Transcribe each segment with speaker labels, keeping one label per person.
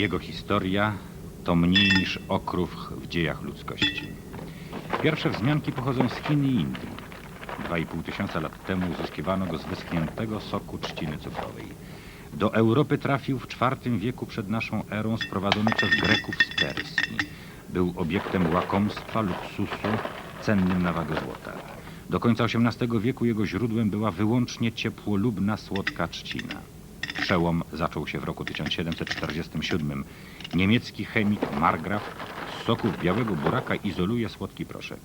Speaker 1: Jego historia to mniej niż okrów w dziejach ludzkości. Pierwsze wzmianki pochodzą z Chin i Indii. Dwa i pół tysiąca lat temu uzyskiwano go z wyschniętego soku trzciny cukrowej. Do Europy trafił w IV wieku przed naszą erą sprowadzony przez Greków z Persji. Był obiektem łakomstwa, luksusu, cennym na wagę złota. Do końca XVIII wieku jego źródłem była wyłącznie ciepłolubna słodka trzcina. Przełom zaczął się w roku 1747. Niemiecki chemik Margraf z soków białego buraka izoluje słodki proszek.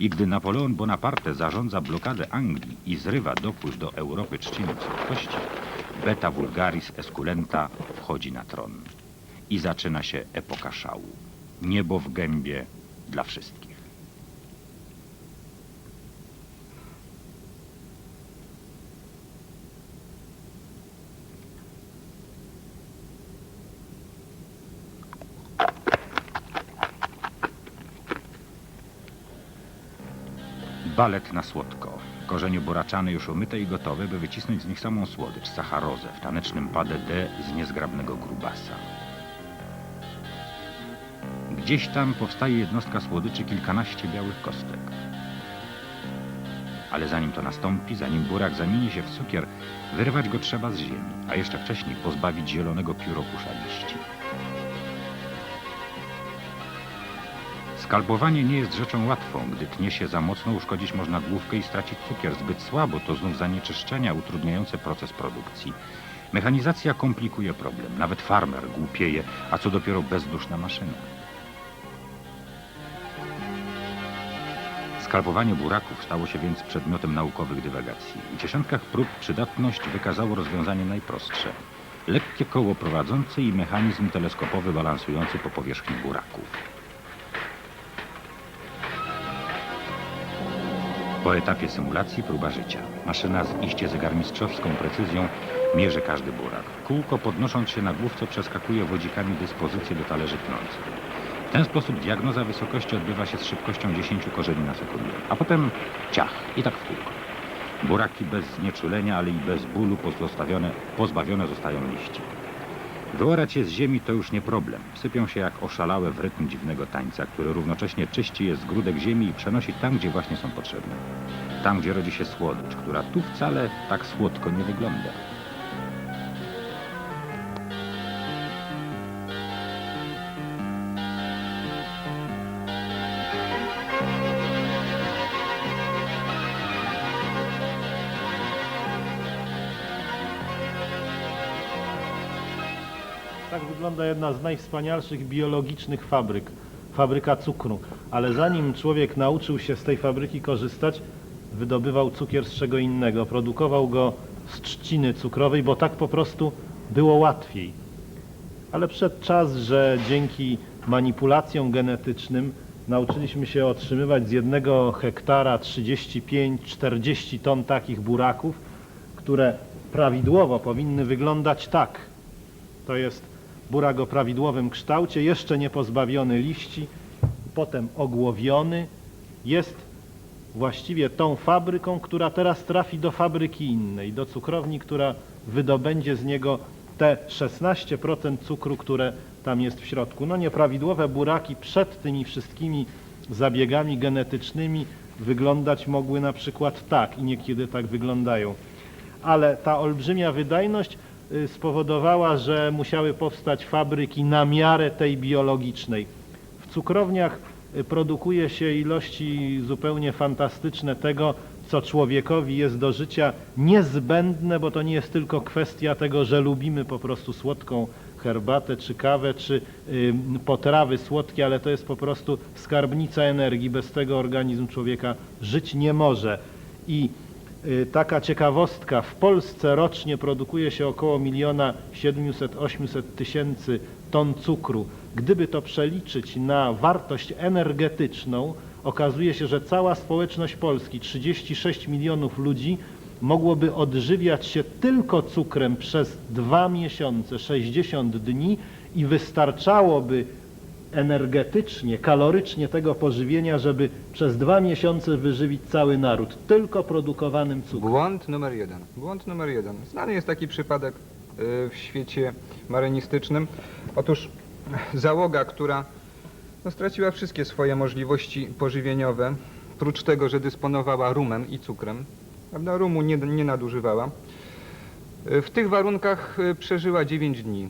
Speaker 1: I gdy Napoleon Bonaparte zarządza blokadę Anglii i zrywa dopływ do Europy trzciny słodkości, beta vulgaris esculenta wchodzi na tron. I zaczyna się epoka szału. Niebo w gębie dla wszystkich. Balet na słodko. Korzenie buraczane już umyte i gotowe, by wycisnąć z nich samą słodycz, sacharozę w tanecznym padę D z niezgrabnego grubasa. Gdzieś tam powstaje jednostka słodyczy kilkanaście białych kostek. Ale zanim to nastąpi, zanim burak zamieni się w cukier, wyrwać go trzeba z ziemi, a jeszcze wcześniej pozbawić zielonego pióropusza liści. Skalpowanie nie jest rzeczą łatwą. Gdy tnie się za mocno, uszkodzić można główkę i stracić cukier. Zbyt słabo to znów zanieczyszczenia utrudniające proces produkcji. Mechanizacja komplikuje problem. Nawet farmer głupieje, a co dopiero bezduszna maszyna. Skalpowanie buraków stało się więc przedmiotem naukowych dywagacji. W dziesiątkach prób przydatność wykazało rozwiązanie najprostsze. Lekkie koło prowadzące i mechanizm teleskopowy balansujący po powierzchni buraków. Po etapie symulacji próba życia. Maszyna z iście zegarmistrzowską precyzją mierzy każdy burak. Kółko podnosząc się na główce przeskakuje wodzikami dyspozycje do talerzy pnących. W ten sposób diagnoza wysokości odbywa się z szybkością 10 korzeni na sekundę. A potem ciach i tak w kółko. Buraki bez znieczulenia, ale i bez bólu pozbawione zostają liści. Wyorać je z ziemi to już nie problem. Sypią się jak oszalałe w rytm dziwnego tańca, który równocześnie czyści je z grudek ziemi i przenosi tam, gdzie właśnie są potrzebne. Tam, gdzie rodzi się słodycz, która tu wcale tak słodko nie wygląda.
Speaker 2: Wygląda jedna z najwspanialszych biologicznych fabryk, fabryka cukru. Ale zanim człowiek nauczył się z tej fabryki korzystać, wydobywał cukier z czego innego, produkował go z trzciny cukrowej, bo tak po prostu było łatwiej. Ale przyszedł czas, że dzięki manipulacjom genetycznym nauczyliśmy się otrzymywać z jednego hektara 35-40 ton takich buraków, które prawidłowo powinny wyglądać tak. To jest burak o prawidłowym kształcie, jeszcze nie pozbawiony liści, potem ogłowiony. Jest właściwie tą fabryką, która teraz trafi do fabryki innej, do cukrowni, która wydobędzie z niego te 16% cukru, które tam jest w środku. No nieprawidłowe buraki przed tymi wszystkimi zabiegami genetycznymi wyglądać mogły na przykład tak i niekiedy tak wyglądają. Ale ta olbrzymia wydajność spowodowała, że musiały powstać fabryki na miarę tej biologicznej. W cukrowniach y, produkuje się ilości zupełnie fantastyczne tego, co człowiekowi jest do życia niezbędne, bo to nie jest tylko kwestia tego, że lubimy po prostu słodką herbatę, czy kawę, czy y, potrawy słodkie, ale to jest po prostu skarbnica energii. Bez tego organizm człowieka żyć nie może. I Y, Taka ciekawostka, w Polsce rocznie produkuje się około miliona 700-800 tysięcy ton cukru. Gdyby to przeliczyć na wartość energetyczną, okazuje się, że cała społeczność Polski, 36 milionów ludzi, mogłoby odżywiać się tylko cukrem przez dwa miesiące, 60 dni i wystarczałoby energetycznie, kalorycznie tego pożywienia, żeby przez dwa miesiące wyżywić cały naród, tylko produkowanym cukrem.
Speaker 3: Błąd numer jeden. Błąd numer jeden. Znany jest taki przypadek w świecie marynistycznym. Otóż załoga, która no, straciła wszystkie swoje możliwości pożywieniowe, prócz tego, że dysponowała rumem i cukrem, prawda, rumu nie, nie nadużywała, y, w tych warunkach y, przeżyła 9 dni.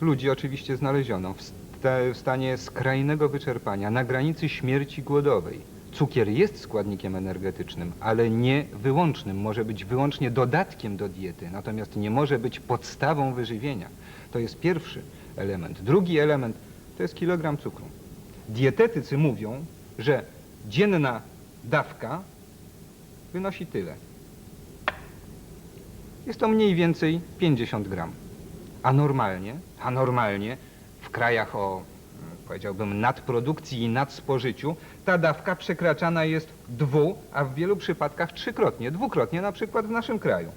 Speaker 3: Ludzi oczywiście znaleziono w, sta- w stanie skrajnego wyczerpania, na granicy śmierci głodowej. Cukier jest składnikiem energetycznym, ale nie wyłącznym. Może być wyłącznie dodatkiem do diety, natomiast nie może być podstawą wyżywienia. To jest pierwszy element. Drugi element to jest kilogram cukru. Dietetycy mówią, że dzienna dawka wynosi tyle. Jest to mniej więcej 50 gram. A normalnie, a normalnie w krajach o, mm, powiedziałbym, nadprodukcji i nadspożyciu, ta dawka przekraczana jest dwu, a w wielu przypadkach trzykrotnie, dwukrotnie na przykład w naszym kraju.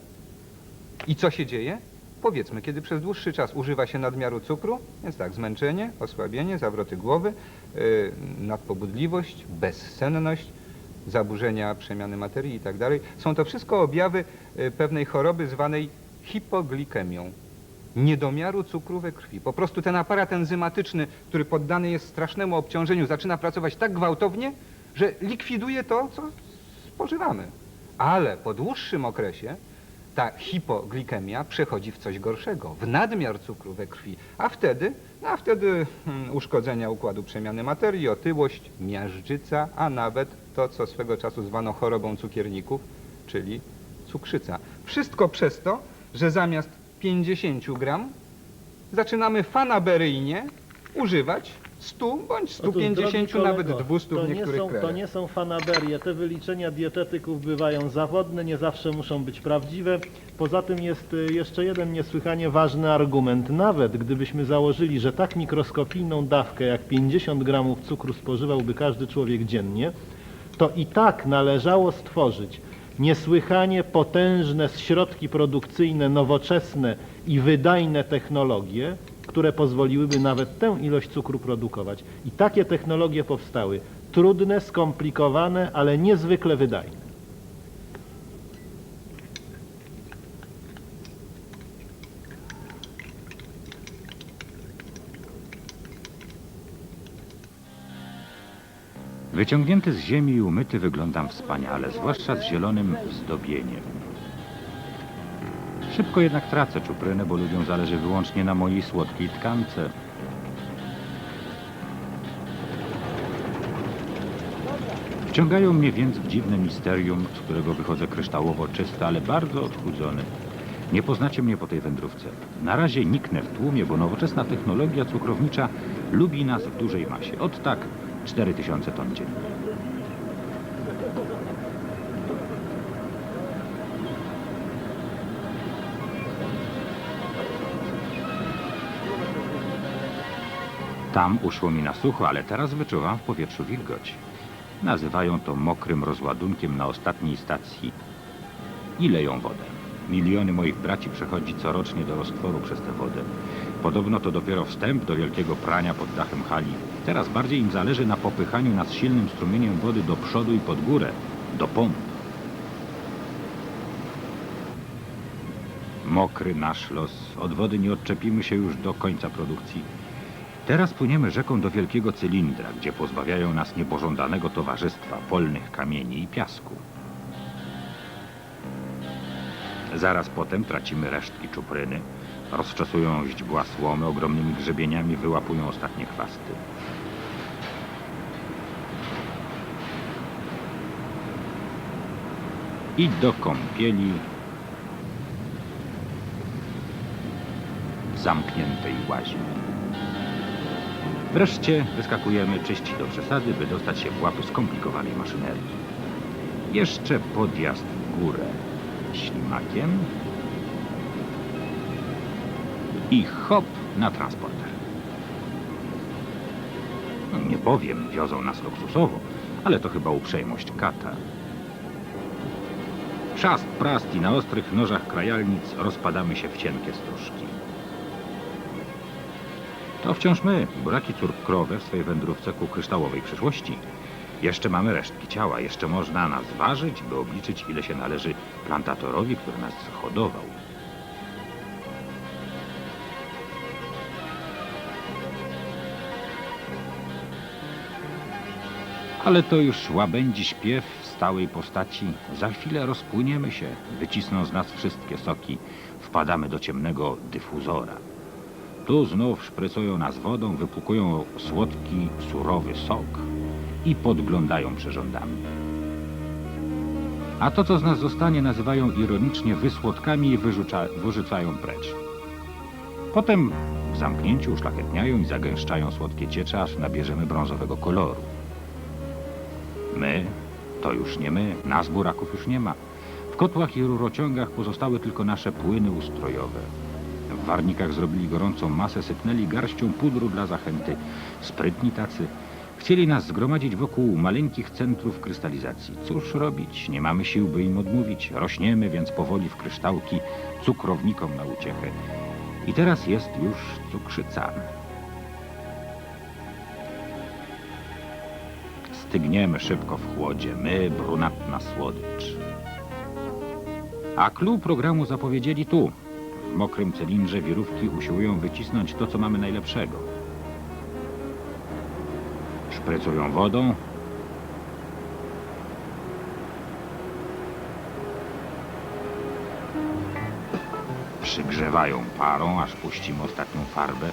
Speaker 3: I co się dzieje? Powiedzmy, kiedy przez dłuższy czas używa się nadmiaru cukru, więc tak, zmęczenie, osłabienie, zawroty głowy, yy, nadpobudliwość, bezsenność, zaburzenia przemiany materii i tak dalej. Są to wszystko objawy y, pewnej choroby zwanej hipoglikemią. Niedomiaru cukru we krwi. Po prostu ten aparat enzymatyczny, który poddany jest strasznemu obciążeniu, zaczyna pracować tak gwałtownie, że likwiduje to, co spożywamy. Ale po dłuższym okresie ta hipoglikemia przechodzi w coś gorszego, w nadmiar cukru we krwi, a wtedy, no a wtedy hmm, uszkodzenia układu przemiany materii, otyłość, miażdżyca, a nawet to, co swego czasu zwano chorobą cukierników, czyli cukrzyca. Wszystko przez to, że zamiast 50 gram zaczynamy fanaberyjnie używać 100 bądź
Speaker 2: Otóż,
Speaker 3: 150,
Speaker 2: drogi
Speaker 3: nawet
Speaker 2: kolego,
Speaker 3: 200
Speaker 2: to
Speaker 3: w
Speaker 2: nie
Speaker 3: niektórych
Speaker 2: są,
Speaker 3: krajach.
Speaker 2: To nie są fanaberie. Te wyliczenia dietetyków bywają zawodne, nie zawsze muszą być prawdziwe. Poza tym jest y, jeszcze jeden niesłychanie ważny argument. Nawet gdybyśmy założyli, że tak mikroskopijną dawkę jak 50 gramów cukru spożywałby każdy człowiek dziennie, to i tak należało stworzyć niesłychanie potężne środki produkcyjne, nowoczesne i wydajne technologie, które pozwoliłyby nawet tę ilość cukru produkować. I takie technologie powstały. Trudne, skomplikowane, ale niezwykle wydajne.
Speaker 1: Wyciągnięty z ziemi i umyty wyglądam wspaniale, zwłaszcza z zielonym zdobieniem. Szybko jednak tracę czuprynę, bo ludziom zależy wyłącznie na mojej słodkiej tkance. Wciągają mnie więc w dziwne misterium, z którego wychodzę kryształowo czysty, ale bardzo odchudzony. Nie poznacie mnie po tej wędrówce. Na razie niknę w tłumie, bo nowoczesna technologia cukrownicza lubi nas w dużej masie. Od tak 4000 ton dziennie. Tam uszło mi na sucho, ale teraz wyczuwam w powietrzu wilgoć. Nazywają to mokrym rozładunkiem na ostatniej stacji i leją wodę. Miliony moich braci przechodzi corocznie do roztworu przez tę wodę. Podobno to dopiero wstęp do wielkiego prania pod dachem hali. Teraz bardziej im zależy na popychaniu nas silnym strumieniem wody do przodu i pod górę, do pomp. Mokry nasz los. Od wody nie odczepimy się już do końca produkcji. Teraz płyniemy rzeką do wielkiego cylindra, gdzie pozbawiają nas niepożądanego towarzystwa polnych kamieni i piasku. Zaraz potem tracimy resztki czupryny. Rozczesują źdźbła słomy, ogromnymi grzebieniami wyłapują ostatnie chwasty. I do kąpieli w zamkniętej łazi. Wreszcie wyskakujemy czyścić do przesady, by dostać się w łapy skomplikowanej maszynerii. Jeszcze podjazd w górę ślimakiem i hop na transporter. No, Nie powiem, wiozą nas luksusowo, ale to chyba uprzejmość kata. Szast, prast i na ostrych nożach krajalnic rozpadamy się w cienkie strużki. To wciąż my, buraki cukrowe w swej wędrówce ku kryształowej przyszłości. Jeszcze mamy resztki ciała, jeszcze można nas ważyć, by obliczyć, ile się należy plantatorowi, który nas hodował. Ale to już łabędzi śpiew w stałej postaci. Za chwilę rozpłyniemy się, wycisną z nas wszystkie soki. Wpadamy do ciemnego dyfuzora. Tu znów szprycują nas wodą, wypłukują słodki, surowy sok i podglądają przyrządami. A to, co z nas zostanie, nazywają ironicznie wysłodkami i wyrzuca, wyrzucają precz. Potem w zamknięciu uszlachetniają i zagęszczają słodkie ciecze, aż nabierzemy brązowego koloru. My, to już nie my, nas buraków już nie ma. W kotłach i rurociągach pozostały tylko nasze płyny ustrojowe. W warnikach zrobili gorącą masę, sypnęli garścią pudru dla zachęty. Sprytni tacy. Chcieli nas zgromadzić wokół maleńkich centrów krystalizacji. Cóż robić? Nie mamy sił, by im odmówić. Rośniemy więc powoli w kryształki, cukrownikom na uciechę. I teraz jest już cukrzyca. Stygniemy szybko w chłodzie, my, brunatna słodycz. A clue programu zapowiedzieli tu. W mokrym cylindrze wirówki usiłują wycisnąć to, co mamy najlepszego. Szprycują wodą. Przygrzewają parą, aż puścimy ostatnią farbę.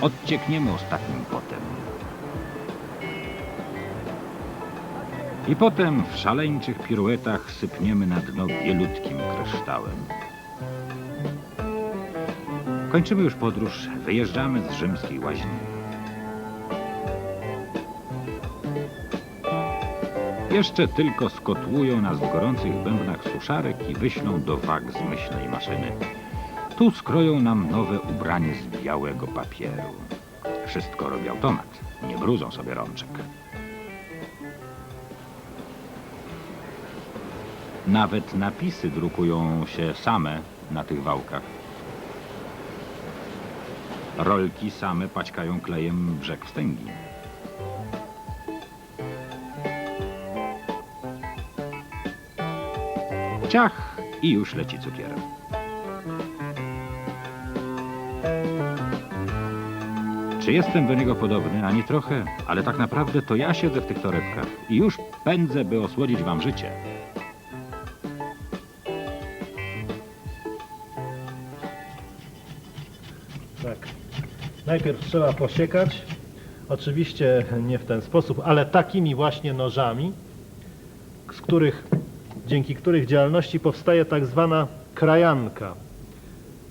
Speaker 1: Odciekniemy ostatnim potem. I potem w szaleńczych piruetach sypniemy na dno bielutkim kryształem. Kończymy już podróż, wyjeżdżamy z rzymskiej łaźni. Jeszcze tylko skotłują nas w gorących bębnach suszarek i wyślą do wag zmyślnej maszyny. Tu skroją nam nowe ubranie z białego papieru. Wszystko robi automat, nie brudzą sobie rączek. Nawet napisy drukują się same na tych wałkach. Rolki same paćkają klejem brzeg wstęgi. Ciach i już leci cukier. Czy jestem do niego podobny? Ani trochę, ale tak naprawdę to ja siedzę w tych torebkach i już pędzę, by osłodzić wam życie.
Speaker 2: Najpierw trzeba posiekać. Oczywiście nie w ten sposób, ale takimi właśnie nożami, z których, dzięki których działalności powstaje tak zwana krajanka.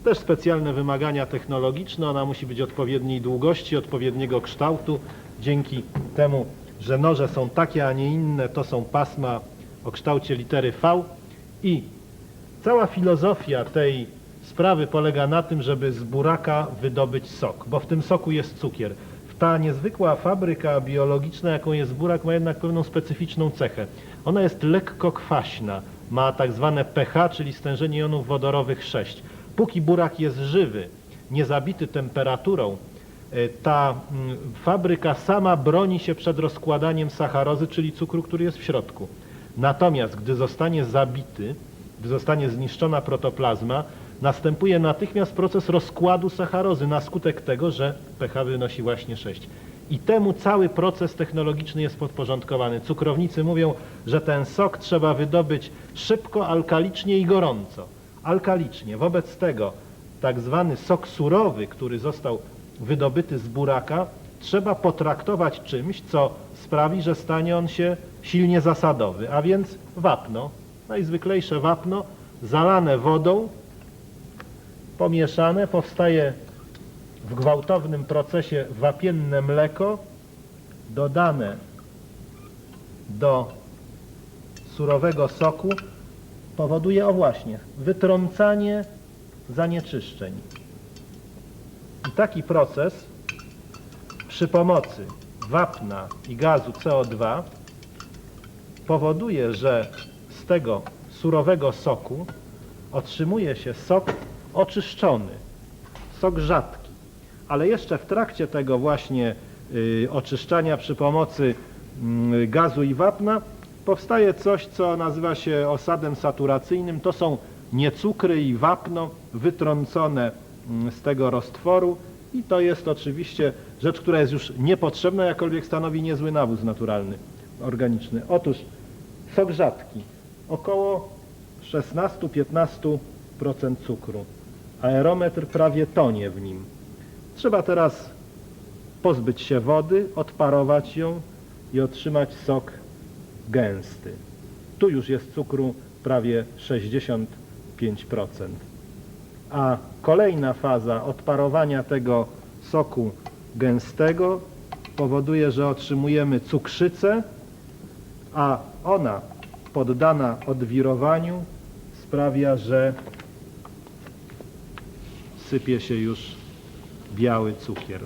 Speaker 2: Też specjalne wymagania technologiczne, ona musi być odpowiedniej długości, odpowiedniego kształtu. Dzięki temu, że noże są takie, a nie inne, to są pasma o kształcie litery V i Cała filozofia tej sprawy polega na tym, żeby z buraka wydobyć sok, bo w tym soku jest cukier. Ta niezwykła fabryka biologiczna, jaką jest burak, ma jednak pewną specyficzną cechę. Ona jest lekko kwaśna, ma tak zwane pH, czyli stężenie jonów wodorowych 6. Póki burak jest żywy, niezabity temperaturą, y, ta mm, fabryka sama broni się przed rozkładaniem sacharozy, czyli cukru, który jest w środku. Natomiast gdy zostanie zabity, gdy zostanie zniszczona protoplazma, następuje natychmiast proces rozkładu sacharozy na skutek tego, że pH wynosi właśnie 6. I temu cały proces technologiczny jest podporządkowany. Cukrownicy mówią, że ten sok trzeba wydobyć szybko, alkalicznie i gorąco. Alkalicznie. Wobec tego tak zwany sok surowy, który został wydobyty z buraka, trzeba potraktować czymś, co sprawi, że stanie on się silnie zasadowy, a więc wapno, najzwyklejsze wapno, zalane wodą, pomieszane, powstaje w gwałtownym procesie wapienne mleko, dodane do surowego soku, powoduje, o właśnie, wytrącanie zanieczyszczeń. I taki proces przy pomocy wapna i gazu CO2 powoduje, że z tego surowego soku otrzymuje się sok oczyszczony, sok rzadki. Ale jeszcze w trakcie tego właśnie y, oczyszczania przy pomocy mm, gazu i wapna powstaje coś, co nazywa się osadem saturacyjnym. To są niecukry i wapno wytrącone mm, z tego roztworu i to jest oczywiście rzecz, która jest już niepotrzebna, jakkolwiek stanowi niezły nawóz naturalny. organiczny? Otóż sok rzadki, około 16-15% cukru. Aerometr prawie tonie w nim. Trzeba teraz pozbyć się wody, odparować ją i otrzymać sok gęsty. Tu już jest cukru prawie 65%. A kolejna faza odparowania tego soku gęstego powoduje, że otrzymujemy cukrzycę, a ona poddana odwirowaniu sprawia, że sypie się już biały cukier.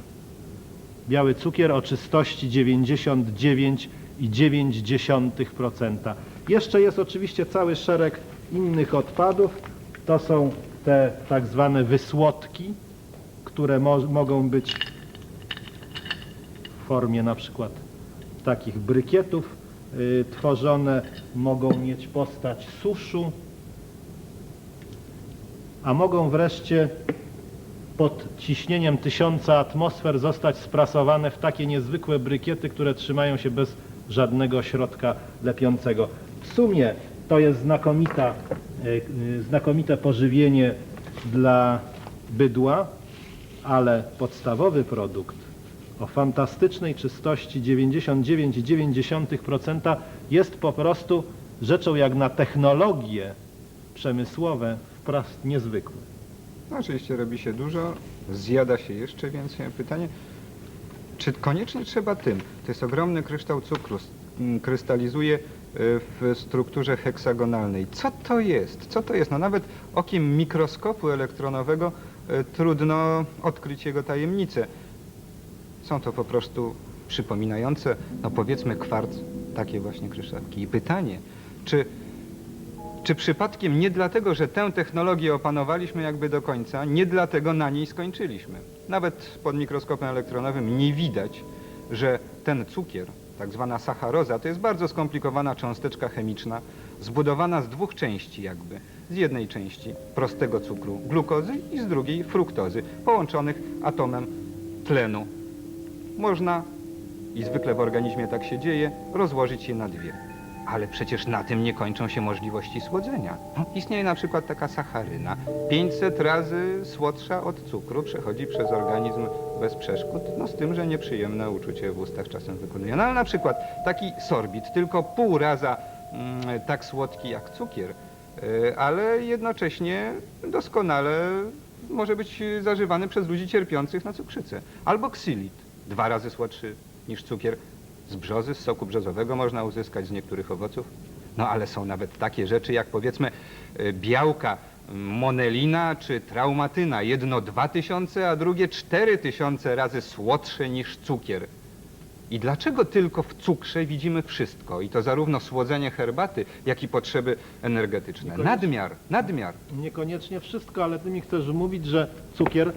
Speaker 2: Biały cukier o czystości 99,9%. Jeszcze jest oczywiście cały szereg innych odpadów. To są te tak zwane wysłodki, które mo mogą być w formie na przykład takich brykietów y, tworzone, mogą mieć postać suszu, a mogą wreszcie pod ciśnieniem tysiąca atmosfer zostać sprasowane w takie niezwykłe brykiety, które trzymają się bez żadnego środka lepiącego. W sumie to jest znakomita, y, znakomite pożywienie dla bydła, ale podstawowy produkt o fantastycznej czystości 99,9% jest po prostu rzeczą jak na technologie przemysłowe wprost niezwykłe.
Speaker 3: No, oczywiście robi się dużo, zjada się jeszcze więcej. Pytanie, czy koniecznie trzeba tym? To jest ogromny kryształ cukru, s- m, krystalizuje y, w strukturze heksagonalnej. Co to jest? Co to jest? No nawet okiem mikroskopu elektronowego y, trudno odkryć jego tajemnicę. Są to po prostu przypominające, no powiedzmy kwarc, takie właśnie kryształki. I pytanie, czy czy przypadkiem nie dlatego, że tę technologię opanowaliśmy jakby do końca, nie dlatego na niej skończyliśmy? Nawet pod mikroskopem elektronowym nie widać, że ten cukier, tak zwana sacharoza, to jest bardzo skomplikowana cząsteczka chemiczna, zbudowana z dwóch części jakby. Z jednej części prostego cukru, glukozy i z drugiej fruktozy, połączonych atomem tlenu. Można, i zwykle w organizmie tak się dzieje, rozłożyć je na dwie. Ale przecież na tym nie kończą się możliwości słodzenia. Istnieje na przykład taka sacharyna. 500 razy słodsza od cukru przechodzi przez organizm bez przeszkód, no z tym, że nieprzyjemne uczucie w ustach czasem wykonuje. No ale na przykład taki sorbit, tylko pół raza mm, tak słodki jak cukier, y, ale jednocześnie doskonale może być zażywany przez ludzi cierpiących na cukrzycę. Albo ksylit, dwa razy słodszy niż cukier. Z brzozy, z soku brzozowego można uzyskać z niektórych owoców. No ale są nawet takie rzeczy jak powiedzmy y, białka monelina czy traumatyna. Jedno 2000, a drugie 4000 razy słodsze niż cukier. I dlaczego tylko w cukrze widzimy wszystko? I to zarówno słodzenie herbaty, jak i potrzeby energetyczne.
Speaker 2: Niekoniecznie.
Speaker 3: Nadmiar, nadmiar.
Speaker 2: Niekoniecznie wszystko, ale ty mi chcesz mówić, że cukier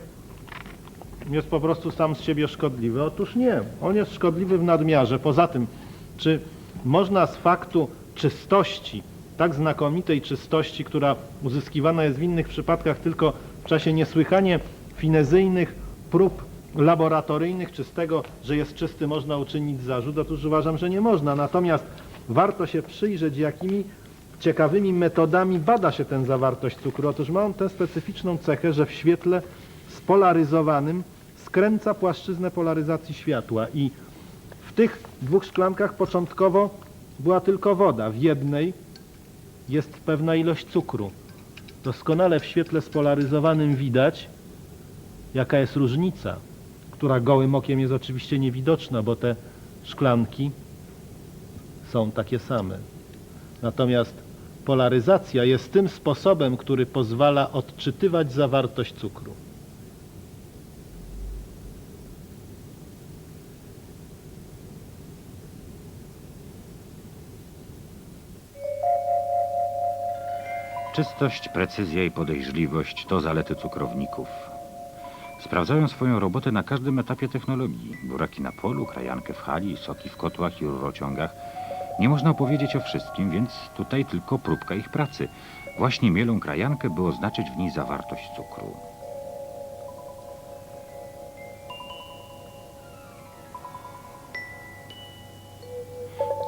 Speaker 2: jest po prostu sam z siebie szkodliwy. Otóż nie, on jest szkodliwy w nadmiarze. Poza tym, czy można z faktu czystości, tak znakomitej czystości, która uzyskiwana jest w innych przypadkach tylko w czasie niesłychanie finezyjnych prób laboratoryjnych, czy z tego, że jest czysty, można uczynić zarzut? Otóż uważam, że nie można. Natomiast warto się przyjrzeć, jakimi ciekawymi metodami bada się tę zawartość cukru. Otóż ma on tę specyficzną cechę, że w świetle spolaryzowanym skręca płaszczyznę polaryzacji światła i w tych dwóch szklankach początkowo była tylko woda. W jednej jest pewna ilość cukru. Doskonale w świetle spolaryzowanym widać, jaka jest różnica, która gołym okiem jest oczywiście niewidoczna, bo te szklanki są takie same. Natomiast polaryzacja jest tym sposobem, który pozwala odczytywać zawartość cukru.
Speaker 1: Czystość, precyzja i podejrzliwość to zalety cukrowników. Sprawdzają swoją robotę na każdym etapie technologii. Buraki na polu, krajankę w hali, soki w kotłach i rurociągach. Nie można opowiedzieć o wszystkim, więc tutaj tylko próbka ich pracy. Właśnie mielą krajankę, by oznaczyć w niej zawartość cukru.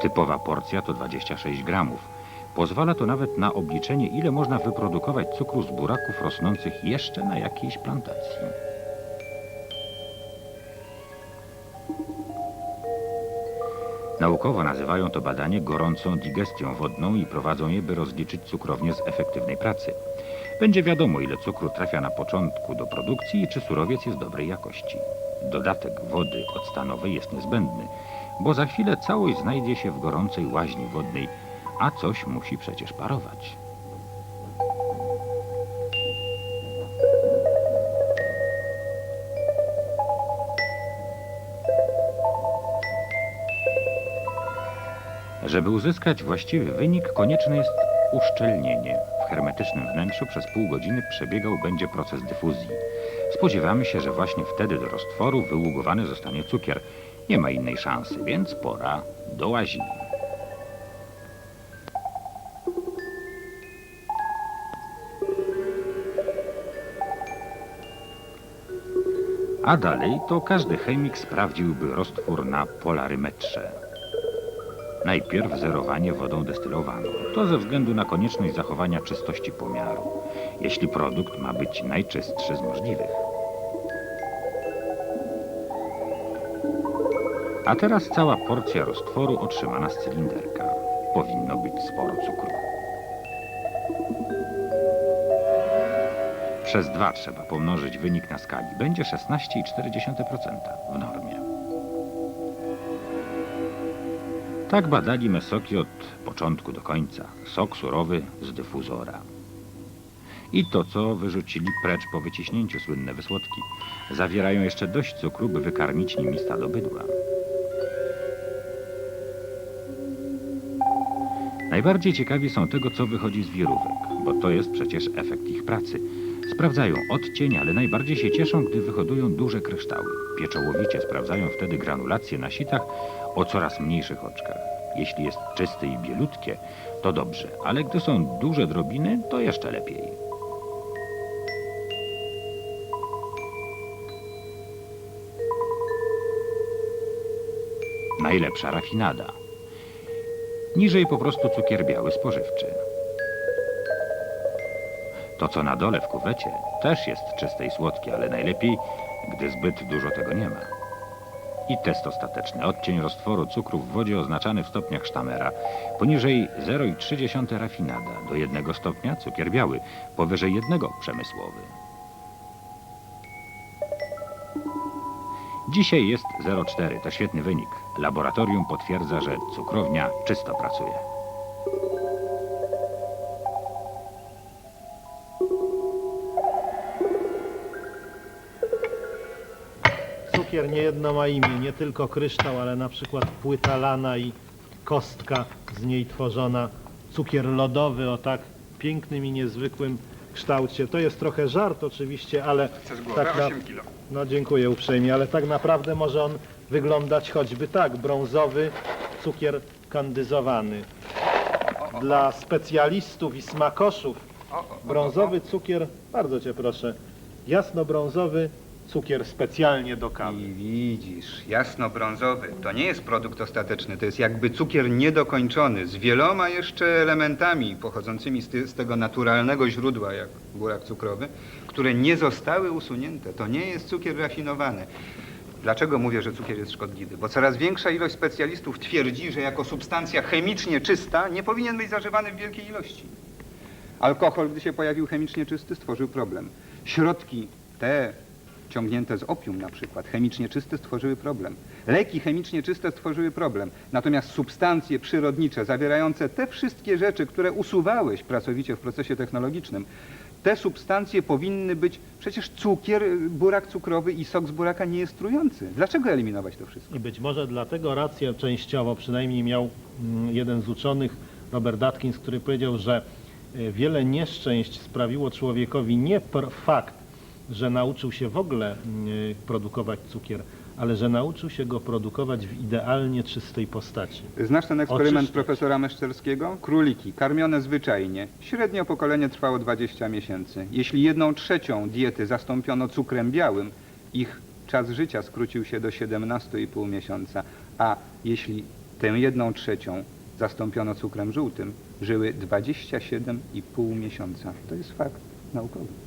Speaker 1: Typowa porcja to 26 gramów. Pozwala to nawet na obliczenie, ile można wyprodukować cukru z buraków rosnących jeszcze na jakiejś plantacji. Naukowo nazywają to badanie gorącą digestią wodną i prowadzą je, by rozliczyć cukrownię z efektywnej pracy. Będzie wiadomo, ile cukru trafia na początku do produkcji i czy surowiec jest dobrej jakości. Dodatek wody octanowej jest niezbędny, bo za chwilę całość znajdzie się w gorącej łaźni wodnej, a coś musi przecież parować. Żeby uzyskać właściwy wynik, konieczne jest uszczelnienie. W hermetycznym wnętrzu przez pół godziny przebiegał będzie proces dyfuzji. Spodziewamy się, że właśnie wtedy do roztworu wyługowany zostanie cukier. Nie ma innej szansy, więc pora do łaziny. A dalej to każdy chemik sprawdziłby roztwór na polarymetrze. Najpierw zerowanie wodą destylowaną. To ze względu na konieczność zachowania czystości pomiaru, jeśli produkt ma być najczystszy z możliwych. A teraz cała porcja roztworu otrzymana z cylinderka. Powinno być sporo cukru. Przez dwa trzeba pomnożyć wynik na skali. Będzie 16,4% w normie. Tak badali me soki od początku do końca. Sok surowy z dyfuzora. I to, co wyrzucili precz po wyciśnięciu słynne wysłodki. Zawierają jeszcze dość cukru, by wykarmić nimi stado bydła. Najbardziej ciekawi są tego, co wychodzi z wirówek, bo to jest przecież efekt ich pracy. Sprawdzają odcień, ale najbardziej się cieszą, gdy wyhodują duże kryształy. Pieczołowicie sprawdzają wtedy granulacje na sitach o coraz mniejszych oczkach. Jeśli jest czyste i bielutkie, to dobrze, ale gdy są duże drobiny, to jeszcze lepiej. Najlepsza rafinada. Niżej po prostu cukier biały spożywczy. To, co na dole w kuwecie, też jest czyste i słodkie, ale najlepiej, gdy zbyt dużo tego nie ma. I test ostateczny. Odcień roztworu cukru w wodzie oznaczany w stopniach Sztamera. Poniżej 0,3 rafinada. Do 1 stopnia cukier biały. Powyżej 1 przemysłowy. Dzisiaj jest 0,4. To świetny wynik. Laboratorium potwierdza, że cukrownia czysto pracuje.
Speaker 2: Cukier niejedno ma imię, nie tylko kryształ, ale na przykład płyta lana i kostka z niej tworzona. Cukier lodowy o tak pięknym i niezwykłym kształcie. To jest trochę żart oczywiście, ale
Speaker 3: głowę?
Speaker 2: tak na...
Speaker 3: 8 kilo.
Speaker 2: No dziękuję uprzejmie, ale tak naprawdę może on wyglądać choćby tak, brązowy cukier kandyzowany. Dla specjalistów i smakoszów brązowy cukier, bardzo cię proszę, jasno-brązowy cukier specjalnie do kawy.
Speaker 3: I widzisz, jasno-brązowy. To nie jest produkt ostateczny, to jest jakby cukier niedokończony, z wieloma jeszcze elementami pochodzącymi z, ty, z tego naturalnego źródła, jak burak cukrowy, które nie zostały usunięte. To nie jest cukier rafinowany. Dlaczego mówię, że cukier jest szkodliwy? Bo coraz większa ilość specjalistów twierdzi, że jako substancja chemicznie czysta nie powinien być zażywany w wielkiej ilości. Alkohol, gdy się pojawił chemicznie czysty, stworzył problem. Środki te ciągnięte z opium na przykład, chemicznie czyste stworzyły problem. Leki chemicznie czyste stworzyły problem. Natomiast substancje przyrodnicze zawierające te wszystkie rzeczy, które usuwałeś pracowicie w procesie technologicznym, te substancje powinny być, przecież cukier, burak cukrowy i sok z buraka nie jest trujący. Dlaczego eliminować to wszystko?
Speaker 2: I być może dlatego rację częściowo przynajmniej miał mm, jeden z uczonych, Robert Atkins, który powiedział, że e, wiele nieszczęść sprawiło człowiekowi nie fakt, że nauczył się w ogóle mm, produkować cukier, ale że nauczył się go produkować w idealnie czystej postaci.
Speaker 3: Znasz ten eksperyment
Speaker 2: Oczyszczać.
Speaker 3: profesora Meszczerskiego? Króliki karmione zwyczajnie. Średnio pokolenie trwało 20 miesięcy. Jeśli jedną trzecią diety zastąpiono cukrem białym, ich czas życia skrócił się do 17,5 miesiąca. A jeśli tę jedną trzecią zastąpiono cukrem żółtym, żyły 27,5 miesiąca. To jest fakt naukowy.